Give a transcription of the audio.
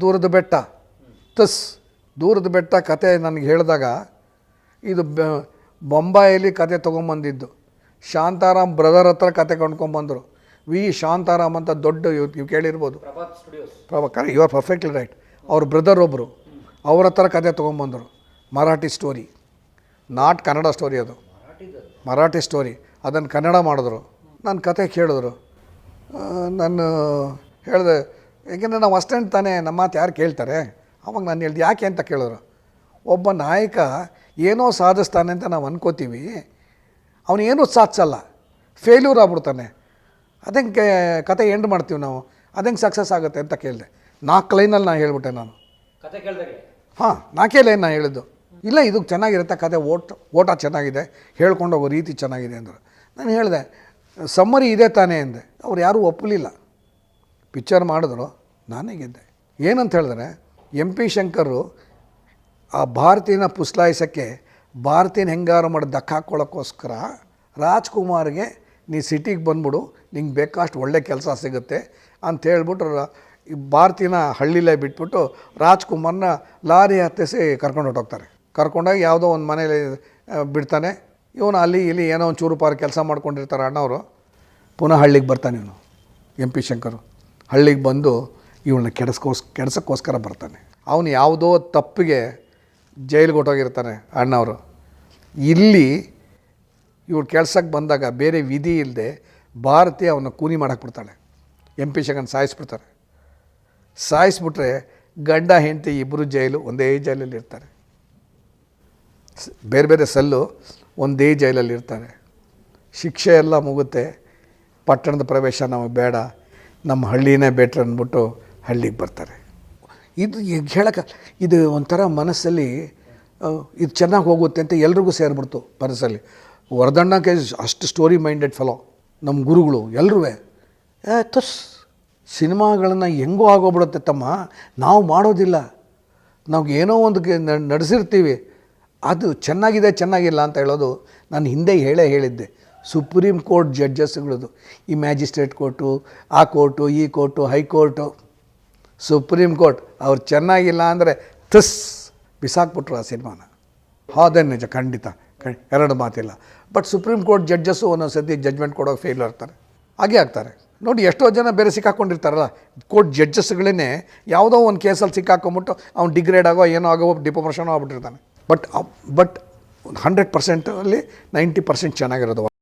ದೂರದ ಬೆಟ್ಟ. ತಸ್ ದೂರದ ಬೆಟ್ಟ ಕತೆ ನನಗೆ ಹೇಳಿದಾಗ ಇದು ಬೊಂಬಾಯಲ್ಲಿ ಕತೆ ತೊಗೊಂಬಂದಿದ್ದು. ಶಾಂತಾರಾಮ್ ಬ್ರದರ್ ಹತ್ರ ಕತೆ ಕೊಂಡ್ಕೊಂಬಂದರು. ವಿ. ಶಾಂತಾರಾಮ್ ಅಂತ ದೊಡ್ಡ ಯು ನೀವು ಕೇಳಿರ್ಬೋದು. Prabhakar you are perfectly right ಅವ್ರ ಬ್ರದರ್ ಒಬ್ಬರು ಅವ್ರ ಹತ್ರ ಕತೆ ತೊಗೊಂಬಂದರು. Marathi story not Kannada story ಅದು. ಮರಾಠಿ ಸ್ಟೋರಿ ಅದನ್ನು ಕನ್ನಡ ಮಾಡಿದ್ರು. ನನ್ನ ಕತೆ ಕೇಳಿದ್ರು. ನಾನು ಹೇಳಿದೆ ಯಾಕೆಂದರೆ ನಾವು ಅಸ್ಟೆಂಟ್ ತಾನೇ ನಮ್ಮ ಮಾತು ಯಾರು ಕೇಳ್ತಾರೆ? ಅವಾಗ ನಾನು ಹೇಳ್ದೆ ಯಾಕೆ ಅಂತ ಕೇಳೋರು? ಒಬ್ಬ ನಾಯಕ ಏನೋ ಸಾಧಿಸ್ತಾನೆ ಅಂತ ನಾವು ಅನ್ಕೋತೀವಿ. ಅವನು ಏನೂ ಸಾಧಿಸಲ್ಲ. ಫೇಲ್ಯೂರ್ ಆಗ್ಬಿಡ್ತಾನೆ. ಅದಂಗೆ ಕತೆ ಎಂಡ್ ಮಾಡ್ತೀವಿ ನಾವು. ಅದಂಗೆ ಸಕ್ಸಸ್ ಆಗುತ್ತೆ ಅಂತ ಕೇಳಿದೆ. ನಾಲ್ಕು ಲೈನಲ್ಲಿ ನಾನು ಹೇಳ್ಬಿಟ್ಟೆ ನಾನು. ಕತೆ ಕೇಳಿದೆ ಹಾಂ ನಾಲ್ಕೇ ಲೈನ್ ನಾನು ಹೇಳಿದ್ದು. ಇಲ್ಲ ಇದು ಚೆನ್ನಾಗಿರುತ್ತೆ ಕತೆ ಓಟ್ ಓಟ ಚೆನ್ನಾಗಿದೆ ಹೇಳ್ಕೊಂಡು ಹೋಗೋ ರೀತಿ ಚೆನ್ನಾಗಿದೆ ಅಂದರು. ನಾನು ಹೇಳಿದೆ ಸಮ್ಮರಿ ಇದೆ ತಾನೇ ಅಂದೆ. ಅವ್ರು ಯಾರೂ ಒಪ್ಪಲಿಲ್ಲ. ಪಿಕ್ಚರ್ ಮಾಡಿದ್ರು, ನಾನೇ ಗೆದ್ದೆ. ಏನಂತ ಹೇಳಿದ್ರೆ, ಎಂ ಪಿ ಶಂಕರು ಆ ಭಾರತೀನ ಪುಸ್ಲಾಯಿಸೋಕ್ಕೆ ಭಾರತೀನ ಹೆಂಗಾರು ಮಾಡಿ ದಕ್ಕ ಹಾಕ್ಕೊಳ್ಳೋಕ್ಕೋಸ್ಕರ ರಾಜ್ಕುಮಾರ್ಗೆ ನೀ ಸಿಟಿಗೆ ಬಂದ್ಬಿಡು, ನಿಂಗೆ ಬೇಕಷ್ಟು ಒಳ್ಳೆ ಕೆಲಸ ಸಿಗುತ್ತೆ ಅಂತ ಹೇಳ್ಬಿಟ್ಟು ಭಾರತೀನ ಹಳ್ಳಿಲೇ ಬಿಟ್ಬಿಟ್ಟು ರಾಜ್ಕುಮಾರ್ನ ಲಾರಿ ಹತ್ತಿಸಿ ಕರ್ಕೊಂಡು ಹೊಟ್ಟೋಗ್ತಾರೆ ಕರ್ಕೊಂಡೋಗಿ ಯಾವುದೋ ಒಂದು ಮನೇಲಿ ಬಿಡ್ತಾನೆ. ಇವನು ಅಲ್ಲಿ ಇಲ್ಲಿ ಏನೋ ಒಂದು ಚೂರು ಪಾರು ಕೆಲಸ ಮಾಡ್ಕೊಂಡಿರ್ತಾರೆ ಅಣ್ಣವರು. ಪುನಃ ಹಳ್ಳಿಗೆ ಬರ್ತಾನೆ ಇವನು, ಎಂ ಪಿ ಶಂಕರು. ಹಳ್ಳಿಗೆ ಬಂದು ಇವಳನ್ನ ಕೆಡಿಸ್ಕೋಸ್, ಕೆಡ್ಸೋಕ್ಕೋಸ್ಕರ ಬರ್ತಾನೆ. ಅವನು ಯಾವುದೋ ತಪ್ಪಿಗೆ ಜೈಲಿಗೆ ಹೊಟ್ಟೋಗಿರ್ತಾನೆ ಅಣ್ಣವರು. ಇಲ್ಲಿ ಇವಳು ಕೆಲ್ಸಕ್ಕೆ ಬಂದಾಗ ಬೇರೆ ವಿಧಿ ಇಲ್ಲದೆ ಭಾರತಿ ಅವನ್ನ ಕೂನಿ ಮಾಡಕ್ಕೆ ಬಿಡ್ತಾಳೆ. ಎಂ ಪಿ ಶಂಕರ್ ಸಾಯಿಸ್ಬಿಡ್ತಾರೆ. ಸಾಯಿಸ್ಬಿಟ್ರೆ ಗಂಡ, ಹೆಂಡತಿ ಇಬ್ಬರು ಜೈಲು, ಒಂದೇ ಜೈಲಲ್ಲಿ ಇರ್ತಾರೆ. ಬೇರೆ ಬೇರೆ ಸಲ್ಲು ಒಂದೇ ಜೈಲಲ್ಲಿ ಇರ್ತಾರೆ. ಶಿಕ್ಷೆ ಎಲ್ಲ ಮುಗುತ್ತೆ. ಪಟ್ಟಣದ ಪ್ರವೇಶ ನಮಗೆ ಬೇಡ. ನಮ್ಮ ಹಳ್ಳಿನೇ ಬೆಟ್ರ್ ಅಂದ್ಬಿಟ್ಟು ಹಳ್ಳಿಗೆ ಬರ್ತಾರೆ. ಇದು ಈಗ ಹೇಳಕ್ಕೆ ಇದು ಒಂಥರ ಮನಸ್ಸಲ್ಲಿ ಇದು ಚೆನ್ನಾಗಿ ಹೋಗುತ್ತೆ ಅಂತ ಎಲ್ರಿಗೂ ಸೇರಿಬಿಡ್ತು ಮನಸ್ಸಲ್ಲಿ. ವರದಣ್ಣಕ್ಕೆ ಅಷ್ಟು ಸ್ಟೋರಿ ಮೈಂಡೆಡ್ ಫಲೋ ನಮ್ಮ ಗುರುಗಳು ಎಲ್ಲರೂ ತಸ್, ಸಿನಿಮಾಗಳನ್ನು ಹೆಂಗೋ ಆಗೋಗ್ಬಿಡುತ್ತೆ ತಮ್ಮ, ನಾವು ಮಾಡೋದಿಲ್ಲ. ನಾವು ಏನೋ ಒಂದು ನಡೆಸಿರ್ತೀವಿ. ಅದು ಚೆನ್ನಾಗಿದೆ, ಚೆನ್ನಾಗಿಲ್ಲ ಅಂತ ಹೇಳೋದು ನಾನು ಹಿಂದೆ ಹೇಳೇ ಹೇಳಿದ್ದೆ. ಸುಪ್ರೀಂ ಕೋರ್ಟ್ ಜಡ್ಜಸ್ಗಳದು ಈ ಮ್ಯಾಜಿಸ್ಟ್ರೇಟ್ ಕೋರ್ಟು, ಆ ಕೋರ್ಟು, ಈ court high court supreme court, ಅವ್ರು ಚೆನ್ನಾಗಿಲ್ಲ ಅಂದರೆ ತಸ್ ಬಿಸಾಕ್ಬಿಟ್ರು ಆ ಸಿನಿಮಾನ. ಅದೇ ನಿಜ, ಖಂಡಿತ. ಖಂಡ್- ಎರಡು ಮಾತಿಲ್ಲ. ಬಟ್ ಸುಪ್ರೀಂ ಕೋರ್ಟ್ ಜಡ್ಜಸ್ಸು ಒಂದೊಂದು ಸತಿ ಜಡ್ಜ್ಮೆಂಟ್ ಕೊಡೋಕೆ ಫೇಲ್ ಆಗ್ತಾರೆ. ಹಾಗೆ ಆಗ್ತಾರೆ. ನೋಡಿ, ಎಷ್ಟೋ ಜನ ಬೇರೆ ಸಿಕ್ಕಾಕೊಂಡಿರ್ತಾರಲ್ಲ, ಕೋರ್ಟ್ ಜಡ್ಜಸ್ಗಳೇ ಯಾವುದೋ ಒಂದು ಕೇಸಲ್ಲಿ ಸಿಕ್ಕಾಕೊಂಬಿಟ್ಟು ಅವ್ನು ಡಿಗ್ರೇಡ್ ಆಗೋ ಏನೋ ಆಗೋ ಡಿಪ್ರಮೋಷನ್ ಆಗ್ಬಿಟ್ಟಿರ್ತಾನೆ. ಬಟ್ ಬಟ್ ಹಂಡ್ರೆಡ್ ಪರ್ಸೆಂಟಲ್ಲಿ ನೈಂಟಿ ಪರ್ಸೆಂಟ್ ಚೆನ್ನಾಗಿರೋದು.